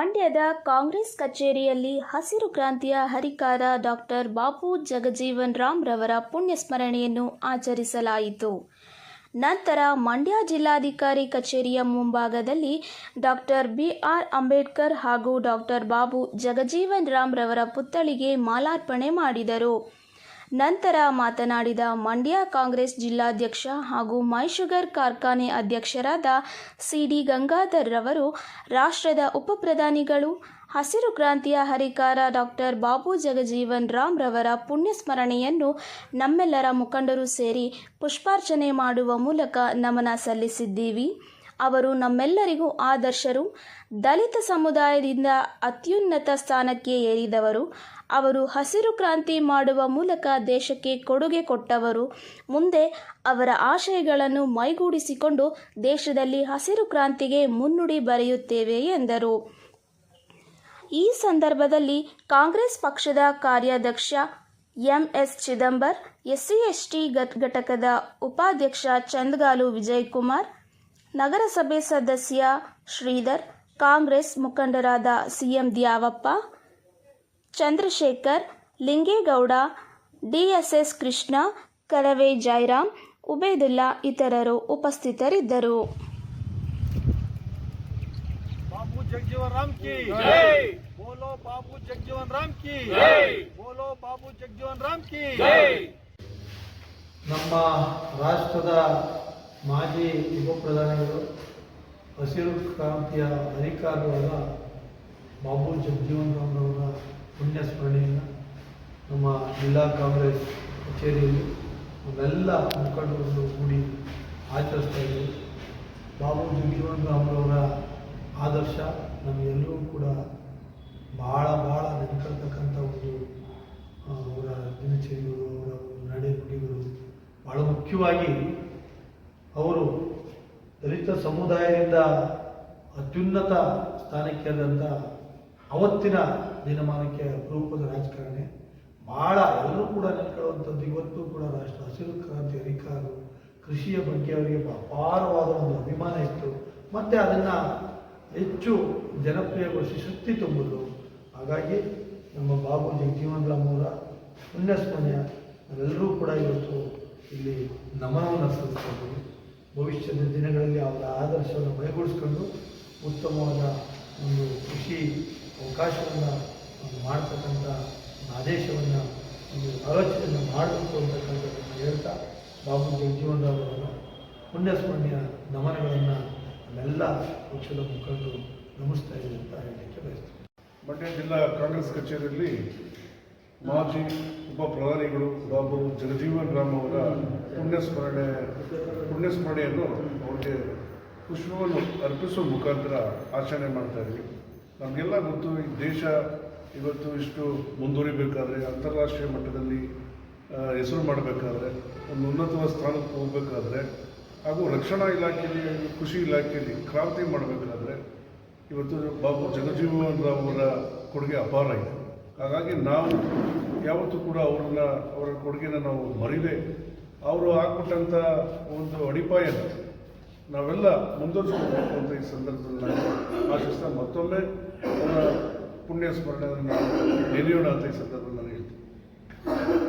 ಮಂಡ್ಯದ ಕಾಂಗ್ರೆಸ್ ಕಚೇರಿಯಲ್ಲಿ ಹಸಿರು ಕ್ರಾಂತಿಯ ಹರಿಕಾರ ಡಾಕ್ಟರ್ ಬಾಬು ಜಗಜೀವನ್ ರಾಮ್ ರವರ ಪುಣ್ಯಸ್ಮರಣೆಯನ್ನು ಆಚರಿಸಲಾಯಿತು. ನಂತರ ಮಂಡ್ಯ ಜಿಲ್ಲಾಧಿಕಾರಿ ಕಚೇರಿಯ ಮುಂಭಾಗದಲ್ಲಿ ಡಾಕ್ಟರ್ ಬಿ ಆರ್ ಅಂಬೇಡ್ಕರ್ ಹಾಗೂ ಡಾಕ್ಟರ್ ಬಾಬು ಜಗಜೀವನ್ ರಾಮ್ ರವರ ಪುತ್ಥಳಿಗೆ ಮಾಲಾರ್ಪಣೆ ಮಾಡಿದರು. ನಂತರ ಮಾತನಾಡಿದ ಮಂಡ್ಯ ಕಾಂಗ್ರೆಸ್ ಜಿಲ್ಲಾಧ್ಯಕ್ಷ ಹಾಗೂ ಮೈಶುಗರ್ ಕಾರ್ಖಾನೆ ಅಧ್ಯಕ್ಷರಾದ ಸಿ ಡಿ ಗಂಗಾಧರ್ ರವರು, ರಾಷ್ಟ್ರದ ಉಪಪ್ರಧಾನಿಗಳು ಹಸಿರು ಕ್ರಾಂತಿಯ ಹರಿಕಾರ ಡಾಕ್ಟರ್ ಬಾಬು ಜಗಜೀವನ್ ರಾಮ್ ರವರ ಪುಣ್ಯಸ್ಮರಣೆಯನ್ನು ನಮ್ಮೆಲ್ಲರ ಮುಖಂಡರು ಸೇರಿ ಪುಷ್ಪಾರ್ಚನೆ ಮಾಡುವ ಮೂಲಕ ನಮನ ಸಲ್ಲಿಸಿದ್ದೀವಿ. ಅವರು ನಮ್ಮೆಲ್ಲರಿಗೂ ಆದರ್ಶರು. ದಲಿತ ಸಮುದಾಯದಿಂದ ಅತ್ಯುನ್ನತ ಸ್ಥಾನಕ್ಕೆ ಏರಿದವರು. ಅವರು ಹಸಿರು ಕ್ರಾಂತಿ ಮಾಡುವ ಮೂಲಕ ದೇಶಕ್ಕೆ ಕೊಡುಗೆ ಕೊಟ್ಟವರು. ಮುಂದೆ ಅವರ ಆಶಯಗಳನ್ನು ಮೈಗೂಡಿಸಿಕೊಂಡು ದೇಶದಲ್ಲಿ ಹಸಿರು ಕ್ರಾಂತಿಗೆ ಮುನ್ನುಡಿ ಬರೆಯುತ್ತೇವೆ ಎಂದರು. ಈ ಸಂದರ್ಭದಲ್ಲಿ ಕಾಂಗ್ರೆಸ್ ಪಕ್ಷದ ಕಾರ್ಯಾಧ್ಯಕ್ಷ ಎಂಎಸ್ ಚಿದಂಬರ್, ಎಸ್ಸಿ, ಎಸ್ಟಿ ಘಟಕದ ಉಪಾಧ್ಯಕ್ಷ ಚಂದ್ಗಾಲು ವಿಜಯಕುಮಾರ್ ನಗರಸಭೆ ಸದಸ್ಯ ಶ್ರೀಧರ್ ಕಾಂಗ್ರೆಸ್ ಮುಖಂಡರಾದ ಸಿಎಂ ದ್ಯಾವಪ್ಪ ಚಂದ್ರಶೇಖರ್ ಲಿಂಗೇಗೌಡ ಡಿಎಸ್ಎಸ್ ಕೃಷ್ಣ ಕರವೇ ಜೈರಾಮ್ ಉಬೇದುಲ್ಲಾ ಇತರರು ಉಪಸ್ಥಿತರಿದ್ದರು. ನಮ್ಮ ರಾಷ್ಟ್ರದ ಮಾಜಿ ಉಪ ಪ್ರಧಾನಿಗಳು, ಹಸಿರು ಕ್ರಾಂತಿಯ ಅಧಿಕಾರಿಗಳ ಬಾಬು ಜಗಜೀವನ್ ರಾಮ್ರವರ ಪುಣ್ಯ ನಮ್ಮ ಜಿಲ್ಲಾ ಕಾಂಗ್ರೆಸ್ ಕಚೇರಿಯಲ್ಲಿ ಅವೆಲ್ಲ ಮುಖಂಡರನ್ನು ಕೂಡಿ ಆಚರಿಸ್ತಾ ಇದ್ದೀವಿ ಬಾಬು ಜಗಜೀವನ್ ರಾಮ್ರವರ ಆದರ್ಶ ನಮಗೆಲ್ಲರೂ ಕೂಡ ಭಾಳ ಭಾಳ ನೆನ್ಕೊಳ್ತಕ್ಕಂಥ ಒಂದು ಅವರ ದಿನಚರಿಗಳು, ಅವರ ಒಂದು ನಡೆ ನುಡಿಗಳು ಭಾಳ ಮುಖ್ಯವಾಗಿ ಅವರು ದಲಿತ ಸಮುದಾಯದಿಂದ ಅತ್ಯುನ್ನತ ಸ್ಥಾನಕ್ಕೇರಿದಂಥ ಅವತ್ತಿನ ದಿನಮಾನಕ್ಕೆ ಅಪರೂಪದ ರಾಜಕಾರಣಿ. ಭಾಳ ಎಲ್ಲರೂ ಕೂಡ ನೆನ್ಕೊಳ್ಳುವಂಥದ್ದು, ಇವತ್ತು ಕೂಡ ರಾಷ್ಟ್ರ ಹಸಿರು ಕ್ರಾಂತಿ ಅಧಿಕಾರರು ಕೃಷಿಯ ಬಗ್ಗೆ ಅವರಿಗೆ ಅಪಾರವಾದ ಒಂದು ಅಭಿಮಾನ ಇತ್ತು. ಮತ್ತು ಅದನ್ನು ಹೆಚ್ಚು ಜನಪ್ರಿಯಗೊಳಿಸಿ ಶಕ್ತಿ ತುಂಬಿದ್ರು. ಹಾಗಾಗಿ ನಮ್ಮ ಬಾಬು ಜಗಜೀವನ್ ರಾಮ್ ಅವರ ಪುಣ್ಯಸ್ಮರಣೆ, ನಾವೆಲ್ಲರೂ ಕೂಡ ಇವತ್ತು ಇಲ್ಲಿ ನಮನವನ್ನು ಸಲ್ಲಿಸ್ತೀವಿ ಭವಿಷ್ಯದ ದಿನಗಳಲ್ಲಿ ಅವರ ಆದರ್ಶವನ್ನು ಮೈಗೂಡಿಸ್ಕೊಂಡು ಉತ್ತಮವಾದ ಒಂದು ಕೃಷಿ ಅವಕಾಶವನ್ನು ಮಾಡ್ತಕ್ಕಂಥ ಆದೇಶವನ್ನು ಒಂದು ಆಲೋಚನೆಯನ್ನು ಮಾಡಬೇಕು ಅಂತಕ್ಕಂಥದ್ದನ್ನು ಹೇಳ್ತಾ ಬಾಬು ಜಗಜೀವನ್ ರಾಮ್ ಅವರ ಪುಣ್ಯಸ್ಮರಣೆಯ ನಮನಗಳನ್ನು ನಮ್ಮೆಲ್ಲ ಪಕ್ಷದ ಮುಖಂಡರು ನಮಿಸ್ತಾ ಇದೆ ಅಂತ ಹೇಳಲಿಕ್ಕೆ ಬಯಸ್ತೀನಿ. ಮಂಡ್ಯ ಜಿಲ್ಲಾ ಕಾಂಗ್ರೆಸ್ ಕಚೇರಿಯಲ್ಲಿ ಮಾಜಿ ಉಪ ಪ್ರಧಾನಿಗಳು ಬಾಬು ಜಗಜೀವನ್ ರಾಮ್ ಅವರ ಪುಣ್ಯಸ್ಮರಣೆ, ಪುಣ್ಯಸ್ಮರಣೆಯನ್ನು ಅವರಿಗೆ ಪುಷ್ಪವನ್ನು ಅರ್ಪಿಸುವ ಮುಖಾಂತರ ಆಚರಣೆ ಮಾಡ್ತಾ ಇದ್ವಿ. ನಮಗೆಲ್ಲ ಗೊತ್ತು, ಈ ದೇಶ ಇವತ್ತು ಇಷ್ಟು ಮುಂದುವರಿಬೇಕಾದ್ರೆ, ಅಂತಾರಾಷ್ಟ್ರೀಯ ಮಟ್ಟದಲ್ಲಿ ಹೆಸರು ಮಾಡಬೇಕಾದ್ರೆ, ಒಂದು ಉನ್ನತವಾದ ಸ್ಥಾನಕ್ಕೆ ಹೋಗಬೇಕಾದ್ರೆ, ಹಾಗೂ ರಕ್ಷಣಾ ಇಲಾಖೆಯಲ್ಲಿ, ಕೃಷಿ ಇಲಾಖೆಯಲ್ಲಿ ಕ್ರಾಂತಿ ಮಾಡಬೇಕಾದ್ರೆ, ಇವತ್ತು ಬಾಬು ಜಗಜೀವನ್ ರಾಮ್ ಅವರ ಕೊಡುಗೆ ಅಪಾರ ಇದೆ. ಹಾಗಾಗಿ ನಾವು ಯಾವತ್ತೂ ಕೂಡ ಅವ್ರನ್ನ, ಅವರ ಕೊಡುಗೆನ ನಾವು ಮರಿದೆ ಅವರು ಹಾಕ್ಬಿಟ್ಟಂಥ ಒಂದು ಅಡಿಪಾಯ ನಾವೆಲ್ಲ ಮುಂದುವರಿಸಬೇಕು ಅಂತ ಈ ಸಂದರ್ಭದಲ್ಲಿ ಆಶಿಸ್ತಾ ಮತ್ತೊಮ್ಮೆ ಅವರ ಪುಣ್ಯ ಸ್ಮರಣೆಯನ್ನು ನೆನೆಯೋಣ ಅಂತ ಈ ಸಂದರ್ಭದಲ್ಲಿ ನಾನು ಹೇಳ್ತೀನಿ.